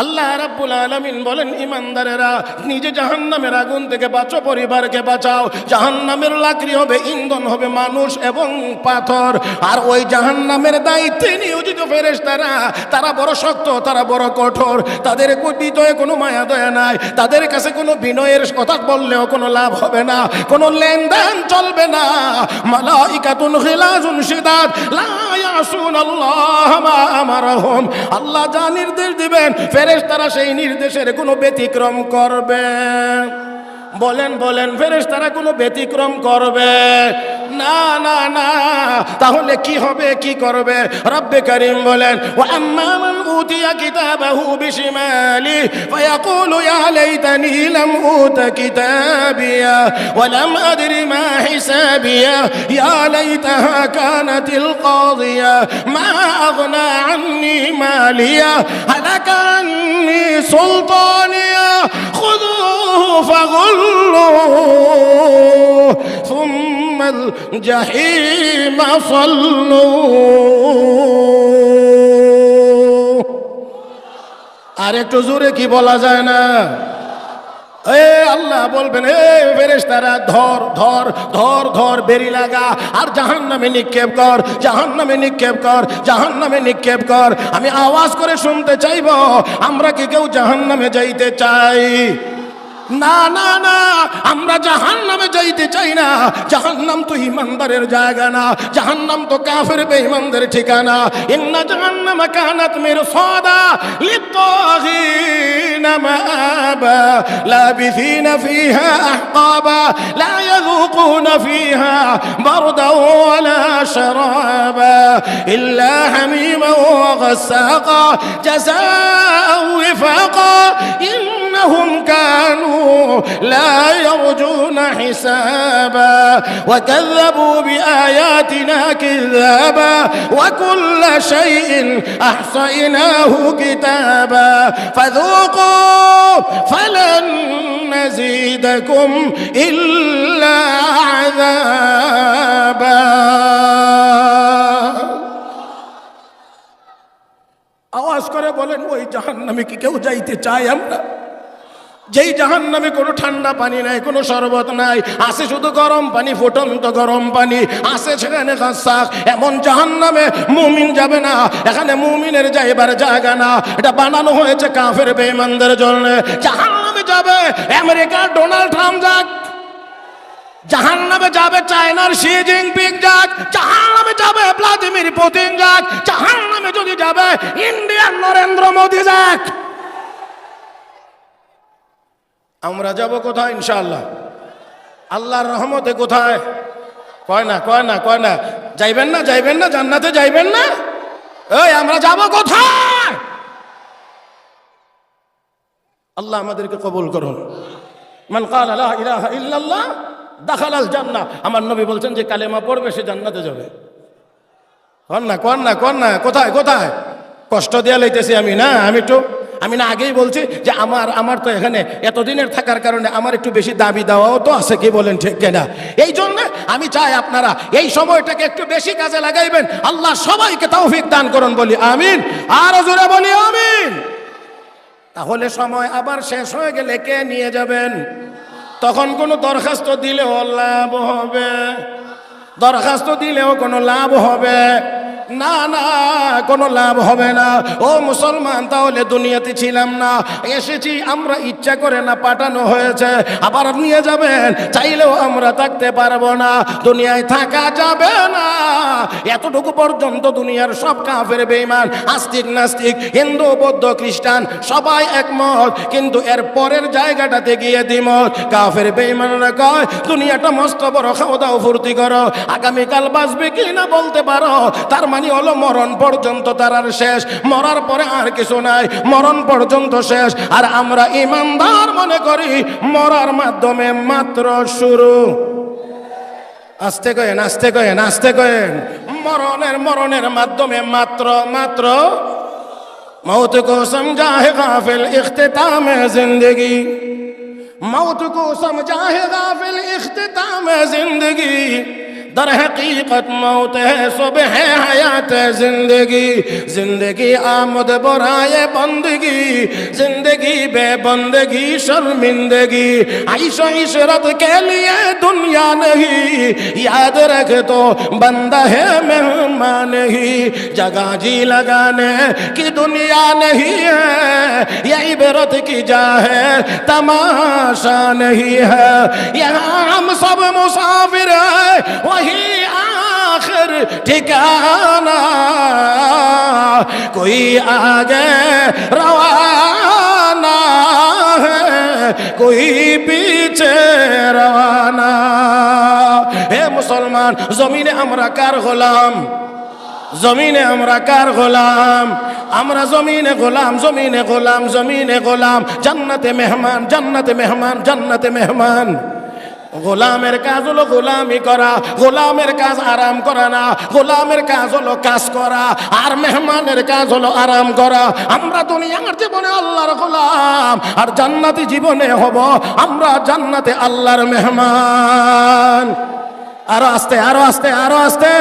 আল্লাহ রাব্বুল আলামিন বলেন ইমানদারেরা নিজে জাহান্নামের আগুন থেকে বাঁচো, পরিবারকে বাঁচাও। জাহান্নামের লাকড়ি হবে ইন্ধন, হবে মানুষ এবং পাথর। আর ওই জাহান্নামের দায়িত্বে নিয়োজিত ফেরেশতারা, তারা বড় শক্ত, তারা বড় কঠোর। তাদের হৃদয়ে কোনো মায়া দয়া নাই। তাদের কাছে কোনো বিনয়ের কথা বললেও কোনো লাভ হবে না। কোনো লেনদেন চলবে না। মালাইকাতুন খিলাজুন শিদাদ, লা ইয়াসুন আল্লাহ মা আমারহুম। আল্লাহ যা নির্দেশ দিবেন ফেরেশতারা সেই নির্দেশের কোনো ব্যতিক্রম করবে। বলেন বলেন, ফেরেশতারা কোনো ব্যতিক্রম করবে? না না না। তাহলে কি হবে, কি করবে? রব্বে করিম বলেন ও আম্মা মান উতিয়া কিতাবাহু বিশিমালি ফায়াকুলু, ইয়া লাইতানি লাম কিতাবিয়া ওয়া আদরি মা হিসাবিয়া ইয়া কানাতিল মা আগনা আন্নি মালিয়া হালাকা সুলতানিয়া খুযুহু فغلوه ثم الجحيم صلوه আর একটু জোরে কি বলা যায় না আল্লাহ বলবেন ধর ধর ধর ধর, বেরি লাগা, আর জাহান নামে নিক্ষেপ কর জাহান নামে নিক্ষেপ কর জাহান নামে নিক্ষেপ কর। আমি আওয়াজ করে শুনতে চাইব, আমরা কি কেউ জাহান নামে যাইতে চাই? না না না আমরা জাহান নামে যাইতে চাই না জাহান্নাম তো ইমানদারের জায়গা না জাহান্নাম তো কাফের বেঈমানদের ঠিকানা ইন্না জাহান্নামা কানাত মিরসাদা লিত্তাগিন মাআবা লাবিথিনা ফিহা আহকাবা লা ইয়াযুকুনা ফিহা বারদা ওয়ালা শারাবা ইল্লা হামিমা ওয়া غساقا جزاء وفاقا إنهم كانوا لا يرجون حسابا وكذبوا بآياتنا كذابا وكل شيء أحصيناه كتابا فذوقوا فلن نزيدكم إلا عذابا আওয়াজ করে বলেন ওই জাহান নামে কি কেউ যাইতে চাই আমরা যেই জাহান নামে কোনো ঠান্ডা পানি নাই, কোনো শরবত নাই, আসে শুধু গরম পানি, ফুটন্ত গরম পানি, আসে সেখানে এমন জাহান নামে মুমিন যাবে না, এখানে মুমিনের যাইবার জায়গা না। এটা বানানো হয়েছে কাফের বেঈমানদের জন্য। জাহান নামে যাবে, আমেরিকার ডোনাল্ড ট্রাম্প যাক। জাহান নামে যাবে, চায়নার শি জিনপিং যাক। জাহান নামে যাবে, ভ্লাদিমির পুতিন যাক। জাহান নামে যদি যাবে, ইন্ডিয়ার নরেন্দ্র মোদী যাক। আমরা যাব কোথায় ইনশাআল্লাহ? আল্লাহর রহমতে কোথায়? কয় না কয় না কয় না। যাইবেন না যাইবেন না, জান্নাতে যাইবেন না? এই, আমরা যাব কোথায়? আল্লাহ আমাদেরকে কবুল করুন। মান কাল লা ইলাহা ইল্লাল্লাহ, দাখালাল জান্নাহ। আমার নবী বলছেন যে, কালেমা পড়বে, সে জান্নাতে যাবে। কর না কর না কর না। কোথায় কোথায়? কষ্ট দেয়া লইতেছি আমি, না? আমি একটু আমি না আগেই বলছি যে আমার আমার তো এখানে এতদিনের থাকার কারণে আমার একটু বেশি দাবি দেওয়াও তো আছে, কি বলেন ঠিক কিনা? এই জন্য আমি চাই আপনারা এই সময়টাকে একটু বেশি কাজে লাগাইবেন। আল্লাহ সবাইকে তৌফিক দান করুন বলি, আমিন। আর জোরে বলি, আমিন। তাহলে সময় আবার শেষ হয়ে গেলে কে নিয়ে যাবেন? তখন কোনো দরখাস্ত দিলেও লাভ হবে। দরখাস্ত দিলেও কোনো লাভ হবে। না না কোনো লাভ হবে না। ও মুসলমান তাহলে দুনিয়াতে ছিলাম না। এসেছি আমরা ইচ্ছা করে না পাঠানো হয়েছে, আবার নিয়ে যাবেন, চাইলেও আমরা থাকতে পারব না, দুনিয়ায় থাকা যাবে না। এতটুকু পর্যন্ত দুনিয়ার সব কাফের বেইমান আস্তিক নাস্তিক, হিন্দু, বৌদ্ধ, খ্রিস্টান, সবাই একমত, কিন্তু এর পরের জায়গাটাতে গিয়ে দিমত কাফের বেঈমানরা কয়, দুনিয়াটা মস্ত বড় খাওয়া দাও ফুর্তি করো। আগামীকাল বাঁচবে কি না বলতে পারো। তার মানে হলো মরণ পর্যন্ত তার আর শেষ, মরার পরে আর কিছু নাই, মরণ পর্যন্ত শেষ। আর আমরা সন্তান মনে করি, মরার মাধ্যমে মাত্র শুরু। আস্তে কয়েন, আসতে কয়েন আসতে কয়েন। মরণের মরণের মাধ্যমে মাত্র মাত্র। মৌত কো সমঝা হে গাফিল ইখতাম জিন্দগি। মৌত কো সমঝা হে গাফিল জিন্দগি। दर हकीकत मौत है, सुबह है हयात है ज़िंदगी। ज़िंदगी आमद बुराए बंदगी। ज़िंदगी बेबंदगी, शर्मिंदगी। आइशो इशरत के लिए दुनिया नहीं, याद रख तो बंदा है मेहमान ही। जगह जी लगाने की दुनिया नहीं है ये इबरत की जा है, तमाशा नहीं है। यहाँ हम सब मुसाफिर है वही आखिर ठिकाना कोई आगे रवाना है कोई पीछे रवाना হে মুসলমান জমিনে আমরা কার গোলাম জমিনে আমরা কার গোলাম আমরা জমিনে গোলাম জমিনে গোলাম জমিনে গোলাম জান্নাতে মেহমান জান্নাতে মেহমান জান্নাতে মেহমান গোলামের কাজ হলো গোলামি করা, গোলামের কাজ আরাম করা না, গোলামের কাজ হলো কাজ করা, আর মেহমানের কাজ হলো আরাম করা। আমরা দুনিয়ার জীবনে আল্লাহর গোলাম, আর জান্নাতি জীবনে হব আমরা জান্নাতে আল্লাহর মেহমান। আরও আস্তে আরও আস্তে আরও আস্তে।